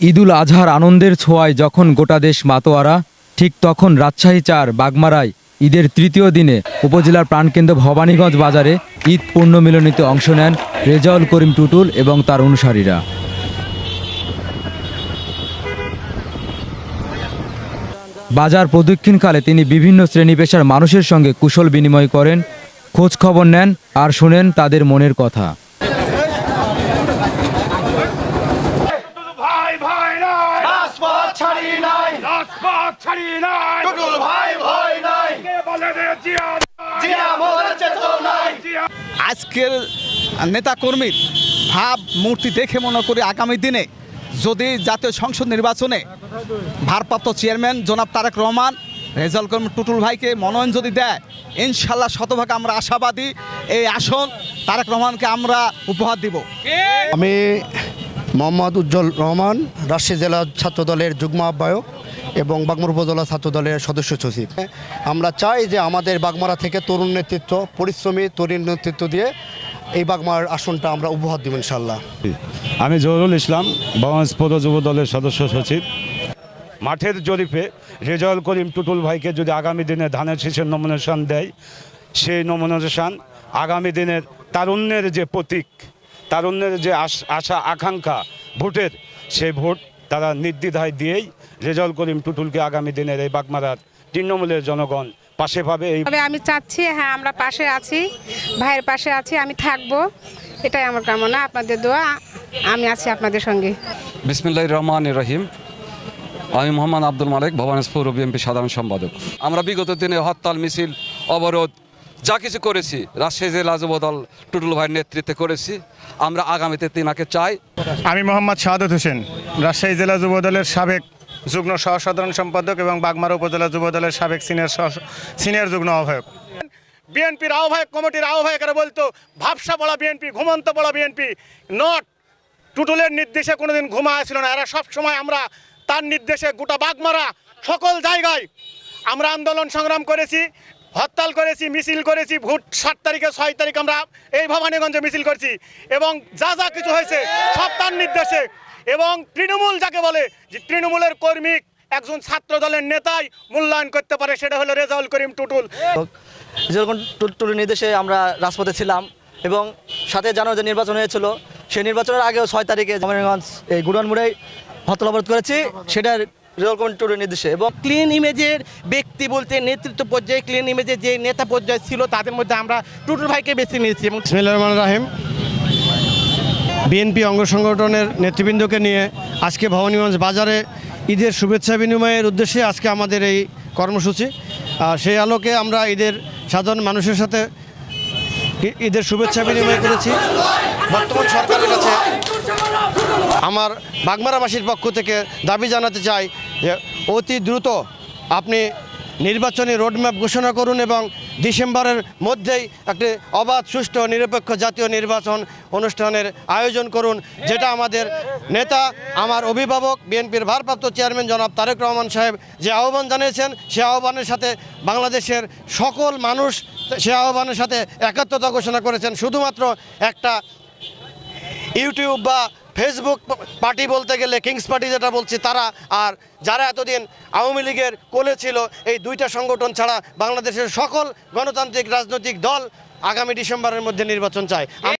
ঈদুল আজহার আনন্দের ছোঁয়ায় যখন গোটা দেশ মাতোয়ারা, ঠিক তখন রাজশাহী চার বাগমারায় ঈদের তৃতীয় দিনে উপজেলার প্রাণকেন্দ্র ভবানীগঞ্জ বাজারে ঈদ পূর্ণ মিলনীতে অংশ নেন রেজাউল করিম টুটুল এবং তার অনুসারীরা। বাজার প্রদক্ষিণকালে তিনি বিভিন্ন শ্রেণি পেশার মানুষের সঙ্গে কুশল বিনিময় করেন, খোঁজ খবর নেন আর শোনেন তাদের মনের কথা টুটুল ভাই ভাই নাই রাজপথ ছাড়ি নাই। রাজপথ ছাড়ি নাই। টুটুল ভাই ভয় নাই। কে বলে রে জিয়া জিয়া মোদের চেতনায় জিয়া আজকের নেতা কর্মীর ভাব মূর্তি দেখে মনে করি আগামী দিনে যদি জাতীয় সংসদ নির্বাচনে ভারপ্রাপ্ত চেয়ারম্যান জনাব তারেক রহমান রেজাল করিম টুটুল ভাইকে মনোনয়ন যদি দেয় ইনশাল্লাহ শতভাগ আমরা আশাবাদী এই আসন তারেক রহমানকে আমরা উপহার দিব। আমি মোহাম্মদ উজ্জ্বল রহমান, রাজশাহী জেলা ছাত্র দলের যুগ্ম আহ্বায়ক এবং বাগমারা উপজেলা ছাত্রদলের সদস্য সচিব। আমরা চাই যে আমাদের বাগমারা থেকে তরুণ নেতৃত্ব, পরিশ্রমী তরুণ নেতৃত্ব দিয়ে এই বাগমার আসনটা আমরা উপহার দিব ইনশাল্লাহ আমি জহুরুল ইসলাম, বাংলাদেশ যুব দলের সদস্য সচিব। মাঠের জরিপে রেজাউল করিম টুটুল ভাইকে যদি আগামী দিনে ধানের শীষের নমিনেশন দেয়, সেই নমিনেশন আগামী দিনের তারুণ্যের যে প্রতীক তারুণ্যের যে আশ- আশা আকাঙ্ক্ষা ভোটের সেই ভোট তারা নির্দ্বিধায় দিয়েই রেজাউল করিম টুটুলকে আগামী দিনের এই বাগমারার তৃণমূলের জনগণ পাশে পাবে এই আমি চাচ্ছি হ্যাঁ আমরা পাশে আছি ভাইয়ের পাশে আছি আমি থাকব। এটাই আমার কামনা আপনাদের দোয়া আমি আছি আপনাদের সঙ্গে। বিসমিল্লাহ রহমান রহিম। আমি মোহাম্মদ আব্দুল মালিক ভবানীপুর বিএনপি সাধারণ সম্পাদক। আমরা বিগত দিনে হরতাল মিছিল অবরোধ যা কিছু করেছি রাজশাহী জেলা যুবদল টুটুল ভাইয়ের নেতৃত্বে করেছি। আমরা আগামীতে তিনাকে চাই। আমি মোহাম্মদ শাহাদত হোসেন, রাজশাহী জেলা যুবদলের সাবেক যুগ্ম সহসাধারণ সম্পাদক এবং বাগমারা উপজেলা যুবদলের সাবেক সিনিয়র সিনিয়র যুগ্ম আহ্বায়ক। বিএনপির আহ্বায়ক, কমিটির আহ্বায়করা বলতো, ভাবসা পড়া বিএনপি, ঘুমন্ত বলা বিএনপি। নট, টুটুলের নির্দেশে কোনোদিন ঘুমা ছিল না। এরা সব সময় আমরা তার নির্দেশে গোটা বাগমারা, সকল জায়গায় আমরা আন্দোলন সংগ্রাম করেছি। হরতাল করেছি, মিছিল করেছি, ভোট সাত তারিখে, ছয় তারিখ আমরা এই ভবানীগঞ্জে মিছিল করছি এবং যা যা কিছু হয়েছে সব তার নির্দেশে। এবং তৃণমূল যাকে বলে, যে তৃণমূলের কর্মী একজন ছাত্র দলের নেতাই মূল্যায়ন করতে পারে, সেটা হলো রেজাউল করিম টুটুল। যেরকম টুলটুলের নির্দেশে আমরা রাজপথে ছিলাম এবং সাথে জানো যে নির্বাচন হয়েছিল, সেই নির্বাচনের আগেও ছয় তারিখে জামানিগঞ্জ এই গুড়ানমুড়ে অবরোধ করেছি। সেটার রেজল নির্দেশে। এবং ক্লিন ইমেজের ব্যক্তি বলতে নেতৃত্ব পর্যায়ে ক্লিন ইমেজের যে নেতা পর্যায়ে ছিল, তাদের মধ্যে আমরা টুটুল ভাইকে বেছে নিয়েছি এবং রহমান রাহিম। বিএনপি অঙ্গ সংগঠনের নেতৃবৃন্দকে নিয়ে আজকে ভবানীগঞ্জ বাজারে ঈদের শুভেচ্ছা বিনিময়ের উদ্দেশ্যে আজকে আমাদের এই কর্মসূচি। সেই আলোকে আমরা ঈদের সাধারণ মানুষের সাথে ঈদের শুভেচ্ছা বিনিময় করেছি। বর্তমান সরকারের কাছে আমার বাগমারাবাসীর পক্ষ থেকে দাবি জানাতে চাই যে অতি দ্রুত আপনি নির্বাচনী রোডম্যাপ ঘোষণা করুন এবং ডিসেম্বরের মধ্যেই একটি অবাধ, সুষ্ঠু, নিরপেক্ষ জাতীয় নির্বাচন অনুষ্ঠানের আয়োজন করুন, যেটা আমাদের নেতা, আমার অভিভাবক, বিএনপির ভারপ্রাপ্ত চেয়ারম্যান জনাব তারেক রহমান সাহেব যে আহ্বান জানিয়েছেন, সে আহ্বানের সাথে বাংলাদেশের সকল মানুষ সে আহ্বানের সাথে একাত্মতা ঘোষণা করেছেন। শুধুমাত্র একটা ইউটিউব বা ফেসবুক পার্টি বলতে গেলে কিংস পার্টি যেটা বলছি তারা আর যারা এতদিন আওয়ামী লীগের কোলে ছিল, এই দুইটা সংগঠন ছাড়া বাংলাদেশের সকল গণতান্ত্রিক রাজনৈতিক দল আগামী ডিসেম্বরের মধ্যে নির্বাচন চায়।